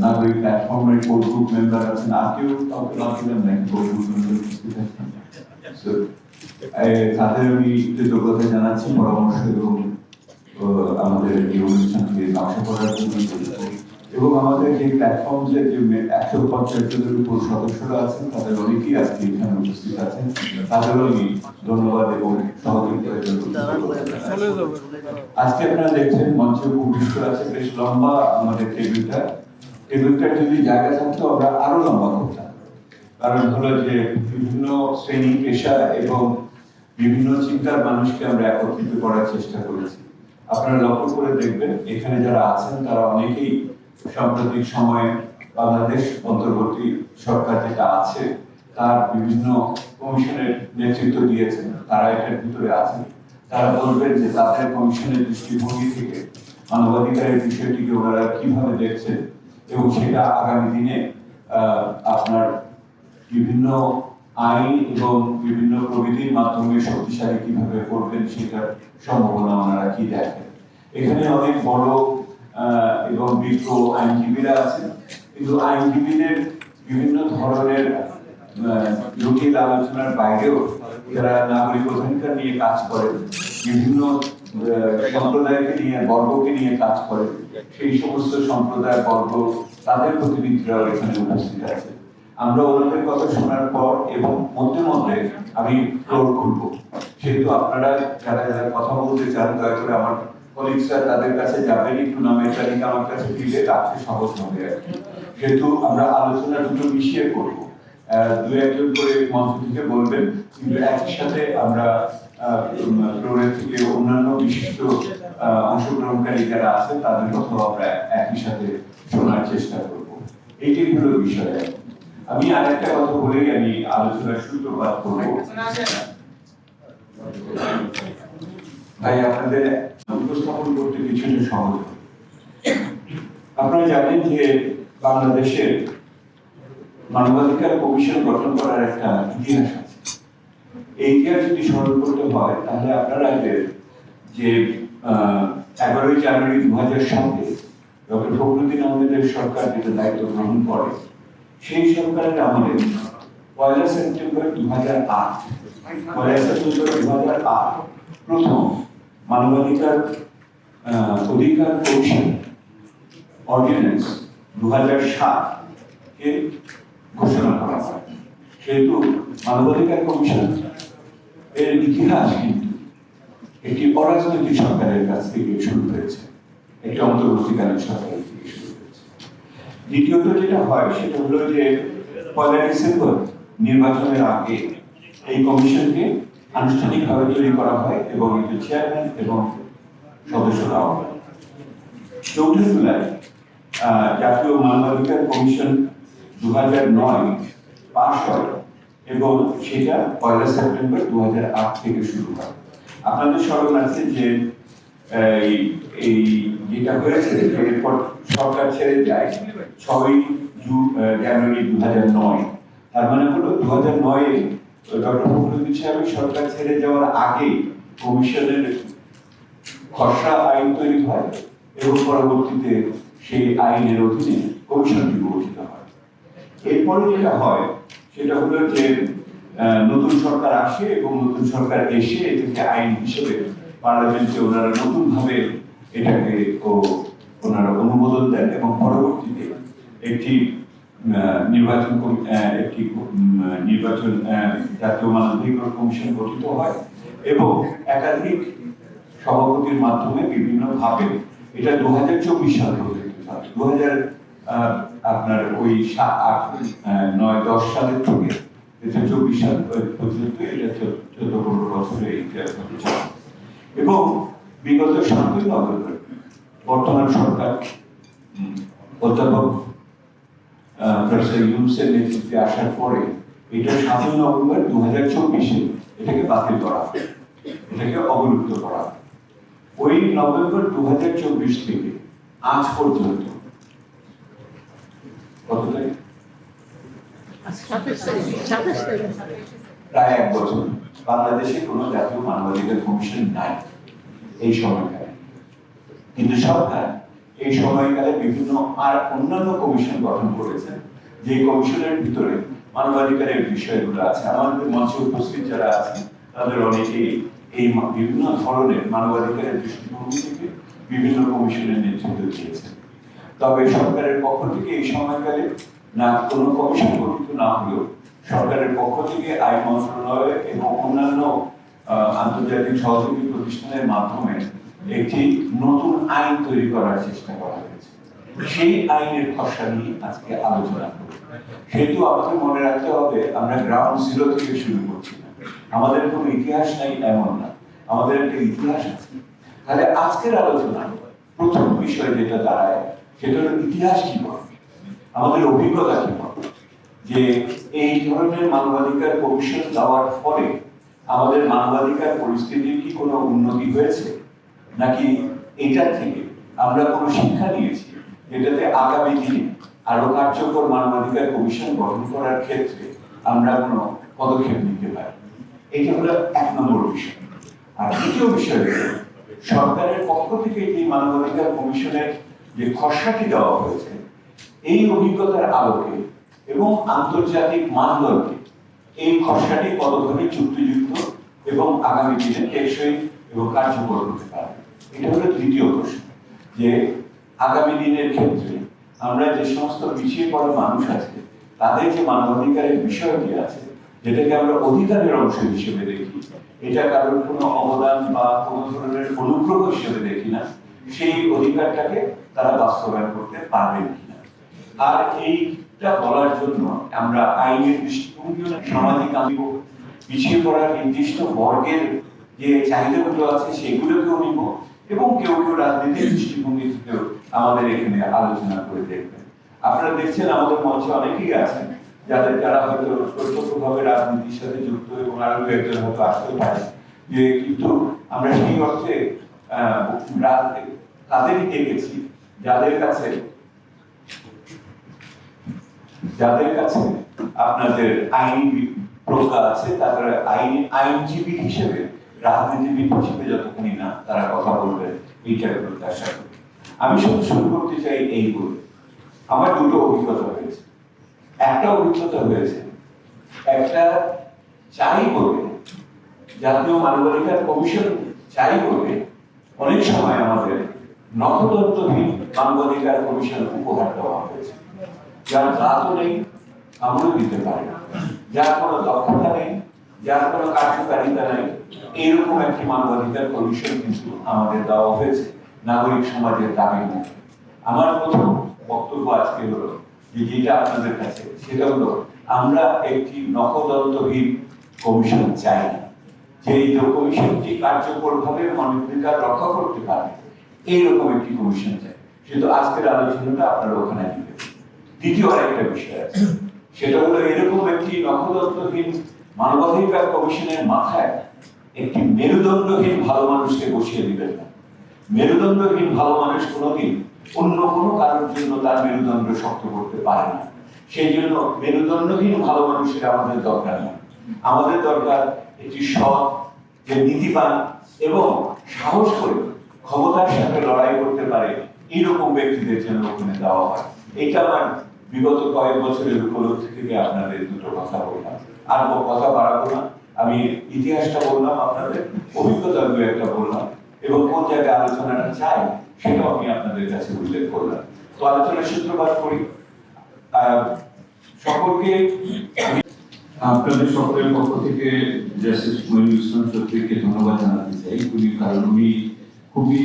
নাগরিক প্ল্যাটফর্মের core group member আছেন আর কেউ কাউকে বাদ দিলেন নাকি কোর গ্রুপ মেম্বার তাদের আমি কৃতজ্ঞতা জানাচ্ছি পরামর্শ এবং আমাদের এই অনুষ্ঠানকে নকশা করার জন্য এবং আমাদের যে প্ল্যাটফর্ম যে একশো পঞ্চাশ জনের উপর সদস্যরা আছেন তাদের অনেকেই আজকে এখানে উপস্থিত আছেন তাদেরও আমি ধন্যবাদ এবং সহযোগিতার জন্য আজকে আপনারা দেখছেন মঞ্চে উপবিষ্ট আছে বেশ লম্বা আমাদের টেবিলটা টেবিলটার যদি জায়গা থাকতো, আমরা আরও লম্বা করতাম। কারণ হলো যে বিভিন্ন শ্রেণি পেশা এবং বিভিন্ন চিন্তার মানুষকে আমরা একত্রিত করার চেষ্টা করেছি। আপনারা লক্ষ্য করে দেখবেন, এখানে যারা আছেন, তারা অনেকেই সাম্প্রতিক সময়ে বাংলাদেশ অন্তর্বর্তী সরকার যেটা আছে, তার বিভিন্ন কমিশনের নেতৃত্ব দিয়েছেন, তারা এটার ভিতরে আছেন। তারা বলবেন যে তাদের কমিশনের দৃষ্টিভঙ্গি থেকে মানবাধিকারের বিষয়টিকে ওনারা কীভাবে দেখছেন এবং সেটা আগামী দিনে আপনার বিভিন্ন আইন এবং বিভিন্ন প্রবিধির মাধ্যমে শক্তিশালী কীভাবে করবেন সেটার সম্ভাবনা ওনারা কি দেখেন। এখানে অনেক বড় এবং বিজ্ঞ আইনজীবীরা আছেন। কিন্তু আইনজীবীদের বিভিন্ন ধরনের জটিল আলোচনার বাইরেও যারা নাগরিক অধিকার নিয়ে কাজ করেন, বিভিন্ন সম্প্রদায়কে নিয়ে, বর্গকে নিয়ে কাজ করেন সেই সমস্ত সম্প্রদায়, বর্গ, তাদের প্রতিনিধিরাও এখানে উপস্থিত আছে। আমরা ওনাদের কথা শোনার পর এবং মধ্যে মধ্যে আমি ফ্লোর খুলবো। সেহেতু আপনারা যারা যারা কথা বলতে চান, দয়া করে আমার কলিগসরা তাদের কাছে যাবেন, একটু নামের তালিকা আমার কাছে দিলে রাখতে সহজ হবে আর। যেহেতু আমরা আলোচনা দুটো মিশিয়ে করব। দু একজন করে মঞ্চ থেকে বলবেন, কিন্তু একই সাথে আমরা ফ্লোরের থেকে অন্যান্য বিশিষ্ট অংশগ্রহণকারী যারা আছেন, তাদের কথাও আমরা একই সাথে শোনার চেষ্টা করব। এইটাই হলো বিষয়। আমি আর একটা কথা বলে আমি আলোচনার সূত্রপাত করব। ভাই, আপনাদের উপস্থাপন করতে কিছুটা সহজ আপনারা জানেন যে বাংলাদেশের মানবাধিকার কমিশন গঠন করার একটা ইতিহাস আছে এই ইতিহাস যদি স্মরণ করতে হয়, তাহলে আপনারা যে এগারোই জানুয়ারি দু হাজার সালে ডক্টর ফখরুদ্দিন আহমেদের সরকার যেটা দায়িত্ব গ্রহণ করে, সেই সরকারের আমলে পয়লা সেপ্টেম্বর দু হাজার আট, পয়লা সেপ্টেম্বর দু হাজার আট প্রথম মানবাধিকার অধিকার কমিশন অর্ডিন্যান্স দু হাজার সাত কে ঘোষণা করা হয়। সেহেতু মানবাধিকার কমিশন এর ইতিহাস কিন্তু একটি অরাজনৈতিক সরকারের কাছ থেকে শুরু হয়েছে। একটি অন্তর্বর্তীকালীন সরকারের থেকে শুরু হয়েছে। দ্বিতীয়ত যেটা হয়, সেটা হলো যে পয়লা ডিসেম্বর নির্বাচনের আগে এই কমিশনকে আনুষ্ঠানিকভাবে তৈরি করা হয় এবং একটি চেয়ারম্যান এবং সদস্যরা হয়। চৌঠা জুলাই জাতীয় মানবাধিকার কমিশন দু হাজার নয় পাশ হয়। এবং সেটা পয়লা সেপ্টেম্বর দু হাজার আট থেকে শুরু হয়। আপনাদের স্মরণ আছে যে এই যেটা হয়েছে এরপর সরকার ছেড়ে যায় ছয়ই জানুয়ারি দু হাজার নয়। তার মানে হলো দু হাজার নয়ে ডক্টর ফখরুদ্দিন সাহেবের সরকার ছেড়ে যাওয়ার আগে কমিশনের খসড়া আইন তৈরি হয় এবং পরবর্তীতে সেই আইনের অধীনে কমিশনটি গঠিত হয়। এরপরে যেটা হয় সেটা হলো যে নতুন সরকার আসে এবং নতুন সরকার এসে এটাকে আইন হিসেবে পার্লামেন্টে ওনারা নতুন ভাবে এটাকে ওনারা অনুমোদন দেন এবং পরবর্তীতে একটি নির্বাচন একটি নির্বাচন জাতীয় মানবাধিকার কমিশন গঠিত হয় এবং একাধিক সভাপতির মাধ্যমে বিভিন্ন ভাবে এটা দু হাজার চব্বিশ সাল পর্যন্ত, দু হাজার আপনার ওই সা- আট নয়, দশ সালের থেকে এটা চব্বিশ সাল পর্যন্ত এটা চোদ্দ, পনেরো বছরে। এবং বিগত সাতই নভেম্বর বর্তমান সরকার অধ্যাপক প্রফেসর ইউনুসের নেতৃত্বে আসার পরে এটা সাতই নভেম্বর দু হাজার চব্বিশে এটাকে বাতিল করা এটাকে অবলুপ্ত করা ওই নভেম্বর দু হাজার চব্বিশ থেকে আজ পর্যন্ত প্রায় এক বছর। বাংলাদেশে জাতীয় মানবাধিকার কমিশন নাই এই সময়কালে। কিন্তু সরকার এই সময়কালে বিভিন্ন আর অন্যান্য কমিশন গঠন করেছেন যে কমিশনের ভিতরে মানবাধিকারের বিষয়গুলো আছে। আমাদের মঞ্চে উপস্থিত যারা আছে তাদের অনেকেই এই বিভিন্ন ধরনের মানবাধিকারের দৃষ্টিভঙ্গি থেকে বিভিন্ন কমিশনের নেতৃত্ব দিয়েছেন। তবে সরকারের পক্ষ থেকে এই সময়কালে না কোনো কমিশন গঠিত না হলেও সরকারের পক্ষ থেকে আইন মন্ত্রণালয় এবং অন্যান্য আন্তর্জাতিক সহযোগী প্রতিষ্ঠানের মাধ্যমে একটি নতুন আইন তৈরি করার চেষ্টা করা হয়েছে। সেই আইনের খসড়া নিয়ে আজকে আলোচনা করব। সেহেতু আমাদের মনে রাখতে হবে, আমরা গ্রাউন্ড জিরো থেকে শুরু করছি না। আমাদের কোনো ইতিহাস নাই, এমন না। আমাদের একটা ইতিহাস আছে। তাহলে আজকের আলোচনা প্রথম বিষয় যেটা দাঁড়ায় সেটা হলো ইতিহাস কি বলে? আমাদের অভিজ্ঞতা কি বলে? যে এই ধরনের মানবাধিকার কমিশন দেওয়ার ফলে আমাদের মানবাধিকার পরিস্থিতির কি কোনো উন্নতি হয়েছে? নাকি এটার থেকে আমরা কোনো শিক্ষা নিয়েছি? যেটাতে আগামী দিনে আরও কার্যকর মানবাধিকার কমিশন গঠন করার ক্ষেত্রে আমরা কোনো পদক্ষেপ নিতে পারি? এটা হলো এক নম্বর বিষয়। আর দ্বিতীয় বিষয় সরকারের পক্ষ থেকে যে মানবাধিকার কমিশনের যে খসড়াটি দেওয়া হয়েছে, এই অভিজ্ঞতার আলোকে এবং আন্তর্জাতিক মানদণ্ডে এই খসড়াটি কতভাবে চুক্তিযুক্ত এবং আগামী দিনে টেকসই এবং কার্যকর হতে পারে। এটা হলো তৃতীয় প্রশ্ন, যে আগামী দিনের ক্ষেত্রে আমরা যে সমস্ত পিছিয়ে পড়া মানুষ আছে, তাদের যে মানবাধিকারের বিষয়টি আছে, যেটাকে আমরা অধিকারের অংশ হিসেবে দেখি, এটা কারোর কোনো অবদান বা কোনো ধরনের অনুগ্রহ হিসেবে দেখি না, সেই অধিকারটাকে তারা বাস্তবায়ন করতে পারবেন কিনা। আর এইটা বলার জন্য আমরা আইনের দৃষ্টিভঙ্গি সামাজিক আমি পিছিয়ে পড়া নির্দিষ্ট বর্গের যে চাহিদাগুলো আছে সেগুলোকেও নিব এবং কেউ কেউ রাজনীতির দৃষ্টিভঙ্গি থেকেও আমাদের এখানে আলোচনা করে দেখবেন। আপনারা দেখছেন আমাদের মঞ্চে অনেকেই আছেন যাদের যারা হয়তো প্রত্যক্ষভাবে রাজনীতির সাথে যুক্ত এবং আরও একজন হয়তো আসতে পারে যে কিন্তু আমরা সেই অর্থে তাদেরই দেখেছি যাদের কাছে যাদের কাছে আপনাদের আইনি প্রজ্ঞা আছে, তাদের আইন আইনজীবী হিসেবে, রাজনীতিবিদ হিসেবে যতক্ষণই না তারা কথা বলবে এইটার প্রত্যাশা করি। আমি শুধু শুরু করতে চাই এই বলে। আমার দুটো অভিজ্ঞতা হয়েছে। একটা অভিজ্ঞতা হয়েছে, একটা চাই বলে, জাতীয় মানবাধিকার কমিশন চাই বলে অনেক সময় আমাদের নখদন্তহীন মানবাধিকার কমিশন উপহার দেওয়া হয়েছে। যার নেই আমরাও দিতে পারি না। যার কোনো দক্ষতা নেই, যার কোনো কার্যকারিতা নেই একটি মানবাধিকার কমিশন কিন্তু আমাদের দেওয়া হয়েছে নাগরিক সমাজের মুখে আমার প্রথম বক্তব্য আজকে হলো, যে যেটা আপনাদের কাছে, সেটা হলো, আমরা একটি নখদন্তহীন কমিশন চাই যে কমিশনটি কার্যকরভাবে মানবাধিকার রক্ষা করতে পারে। এইরকম একটি কমিশন চাই কিন্তু আজকের আলোচনাটা আপনারা ওখানে দিবেন। দ্বিতীয় আরেকটা বিষয় আছে। সেটা হলো এরকম একটি নখদন্তহীন মানবাধিকার কমিশনের মাথায় একটি মেরুদণ্ডহীন ভালো মানুষকে বসিয়ে দিবেন না। মেরুদণ্ডহীন ভালো মানুষ কোনোদিন অন্য কোনো কারোর জন্য তার মেরুদণ্ড শক্ত করতে পারে না। সেই জন্য মেরুদণ্ডহীন ভালো মানুষের আমাদের দরকার নেই আমাদের দরকার একটি সৎ যে নীতিবান এবং সাহস করে ক্ষমতার সাথে লড়াই করতে পারে, এইরকম ব্যক্তিদের জন্য ওখানে দেওয়া হয়। এটা আমার বিগত কয়েক বছরের উপলব্ধি থেকে আপনাদের দুটো কথা বললাম। আর কথা বাড়াবো না। আমি ইতিহাসটা বললাম আপনাদের অভিজ্ঞতা দু একটা বললাম, এবং কোন জায়গায় আলোচনাটা চাই সেটাও আমি আপনাদের কাছে উল্লেখ করলাম। তো আলোচনার সূত্রপাত করি। সকলকে আপনাদের সকলের পক্ষ থেকে জাস্টিস মনির ইসলাম চৌধুরীকে ধন্যবাদ জানাতে চাই। উনি কারণ উনি খুবই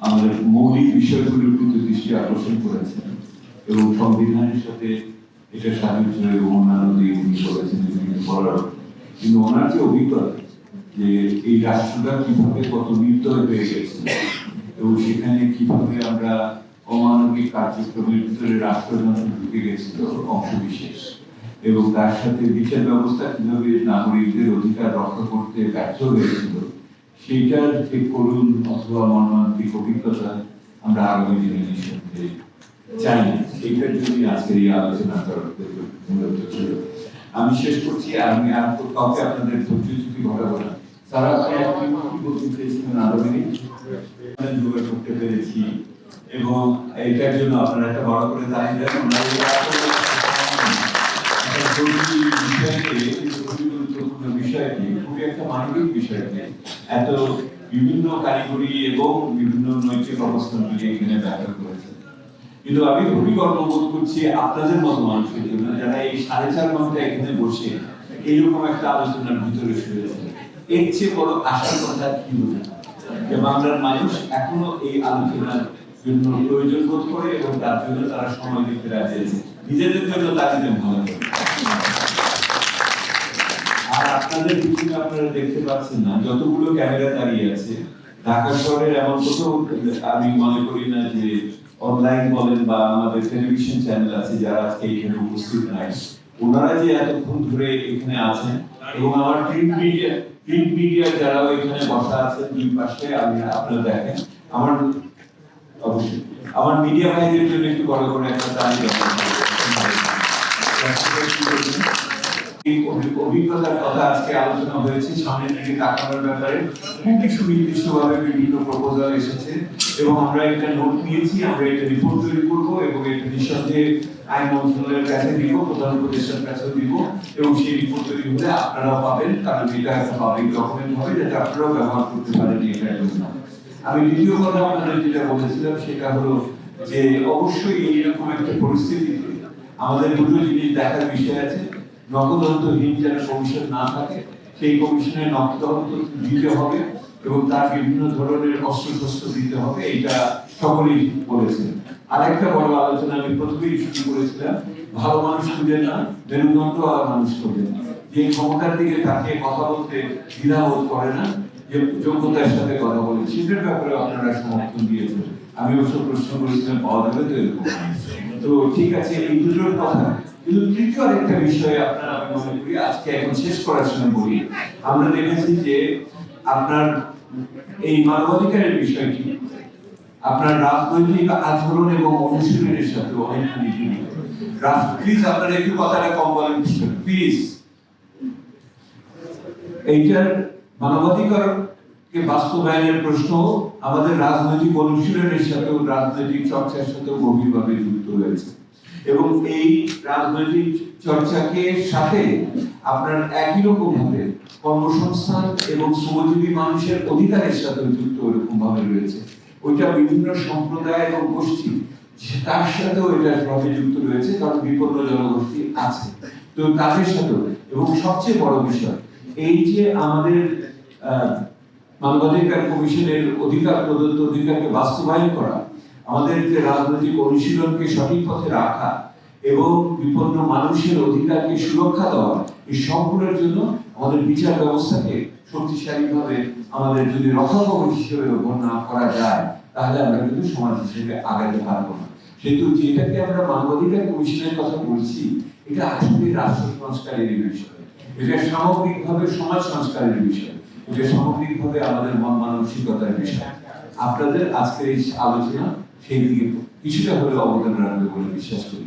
আমাদের মৌলিক বিষয়গুলোর প্রতি দৃষ্টি আকর্ষণ করেছেন এবং সংবিধানের সাথে এটা সাহিত্য এবং অন্যান্য দিক উনি করেছেন বলার কিন্তু ওনার যে অভিজ্ঞতা যে এই রাষ্ট্রটা কীভাবে কত নির্দয় হয়ে গেছে এবং সেখানে কীভাবে আমরা অমানবিক কার্যক্রমের ভিতরে রাষ্ট্রযন্ত্র ঢুকে গেছিল অংশ বিশেষ এবং তার সাথে বিচার ব্যবস্থা কীভাবে নাগরিকদের অধিকার রক্ষা করতে ব্যর্থ হয়েছিল সেইটার যে করুণ অথবা মর্মান্তিক অভিজ্ঞতা আমরা আগামী দিনে চাই। না সেইটার জন্যই আজকের এই আলোচনাটা মূলত ছিল। আমি শেষ করছি আমি আর কাউকে আপনাদের ধৈর্য চুক্তি ঘটাবো না? কি বলতে চেয়েছিলেন জোগাড় করতে পেরেছি, এবং এটার জন্য আপনারা একটা বড় করে জরুরি বিষয়কে বিষয়কে খুবই একটা মানবিক বিষয়কে এত বিভিন্ন কারিগরি এবং বিভিন্ন নৈতিক অবস্থান নিয়ে এখানে ব্যাখ্যা করেছে কিন্তু আমি খুবই গর্ববোধ করছি আপনাদের মতো মানুষের জন্য, যারা এই সাড়ে চার ঘণ্টা এখানে বসে এইরকম একটা আলোচনার ভিতরে শুয়েছে এর চেয়ে বড় আশার কথা কি হতে যে বাংলার মানুষ এখনও এই আলোচনার জন্য প্রয়োজন বোধ করে এবং তার জন্য তারা সময় দিতে রাজি আছে। নিজেদের জন্য তার দিতে ভালো আপনাদের পিছনে আপনারা দেখতে পাচ্ছেন না। যতগুলো ক্যামেরা দাঁড়িয়ে আছে, ঢাকা শহরের এমন আমি মনে করি না যে অনলাইন বলেন বা আমাদের টেলিভিশন চ্যানেল আছে যারা আজকে এখানে উপস্থিত নাই। ওনারা যে এতক্ষণ ধরে এখানে আছেন এবং আমার প্রিন্ট মিডিয়া প্রিন্ট মিডিয়া যারা এখানে বসা আছেন দুই পাশে, আমি আপনারা দেখেন। আমার অবশ্যই, আমার মিডিয়া ভাইদের জন্য একটু বড় করে একটা এই অভিজ্ঞতার কথা আজকে আলোচনা হয়েছে সামনের দিকে তাকানোর ব্যাপারে। খুব কিছু নির্দিষ্টভাবে বিভিন্ন প্রপোজাল এসেছে এবং আমরা এটা নোট নিয়েছি, আমরা এটা রিপোর্ট তৈরি করব এবং এটা নিঃসন্দেহে আইন মন্ত্রণালয়ের কাছে দিব, প্রধান উপদেষ্টার কাছেও দিব এবং সেই রিপোর্ট তৈরি হলে আপনারাও পাবেন, কারণ এটা একটা পাবলিক ডকুমেন্ট হবে যেটা আপনারাও ব্যবহার করতে পারেন জন্য আমি দ্বিতীয় কথা আপনাদের যেটা বলেছিলাম, সেটা হলো যে অবশ্যই এইরকম একটা পরিস্থিতিতে আমাদের দুটো জিনিস দেখার বিষয় আছে। নকদন্তহীন যেন কমিশন না থাকে, সেই কমিশনে নকদন্ত দিতে হবে এবং তার বিভিন্ন ধরনের অস্ত্র শস্ত্র দিতে হবে এটা সকলেই বলেছেন। আর একটা বড় আলোচনা আমি প্রথমেই শুরু করেছিলাম, ভালো মানুষ খুঁজে না আর মানুষ খুঁজে না। যে ক্ষমতার দিকে তাকিয়ে কথা বলতে দ্বিধাবোধ করে না, যে যোগ্যতার সাথে কথা বলে, সেটার ব্যাপারে আপনারা সমর্থন দিয়েছেন। আমি অবশ্য প্রশ্ন করেছিলাম, পাওয়া যাবে তো এরকম। তো ঠিক আছে, এই দুটোর কথা। কিন্তু তৃতীয় আরেকটা বিষয় আপনারা আমি মনে করি, আজকে এখন শেষ করার সময় বলি। আমরা দেখেছি যে আপনার এই মানবাধিকারের বিষয়টি, আপনার রাজনৈতিক আচরণ এবং অনুশীলনের সাথে জড়িত প্লিজ আপনারা একটু কথাটা কম বলেন প্লিজ এইটার মানবাধিকারকে বাস্তবায়নের প্রশ্ন আমাদের রাজনৈতিক অনুশীলনের সাথেও রাজনৈতিক চর্চার সাথেও গভীরভাবে যুক্ত রয়েছে এবং এই রাজনৈতিক চর্চাকে সাথে আপনার একই রকম ভাবে কর্মসংস্থান এবং শ্রমজীবী মানুষের অধিকারের সাথে যুক্ত এরকম ভাবে রয়েছে। ওইটা বিভিন্ন সম্প্রদায় এবং গোষ্ঠী তার সাথেও এটা ভাবে যুক্ত রয়েছে, কারণ বিপন্ন জনগোষ্ঠী আছে। তো তাদের সাথেও, এবং সবচেয়ে বড় বিষয়, এই যে আমাদের মানবাধিকার কমিশনের অধিকার প্রদত্ত অধিকারকে বাস্তবায়ন করা, আমাদের যে রাজনৈতিক অনুশীলনকে সঠিক পথে রাখা এবং বিপন্ন মানুষের অধিকারকে সুরক্ষা দেওয়া, এই সম্পূর্ণের জন্য আমাদের বিচার ব্যবস্থাকে শক্তিশালীভাবে আমাদের যদি রক্ষা কমিটি হিসেবে না করা যায়, তাহলে আমরা কিন্তু সমাজ হিসেবে আগাতে পারব না। সেহেতু যেটাকে আমরা মানবাধিকার কমিশনের কথা বলছি, এটা আসলে রাষ্ট্র সংস্কারের বিষয়। এটা সামগ্রিকভাবে সমাজ সংস্কারের বিষয়। এটা সামগ্রিকভাবে আমাদের মন মানসিকতার বিষয়। আপনাদের আজকের এই আলোচনা সেই দিকে কিছুটা হলেও অবদান রাখবে বলে বিশ্বাস করি।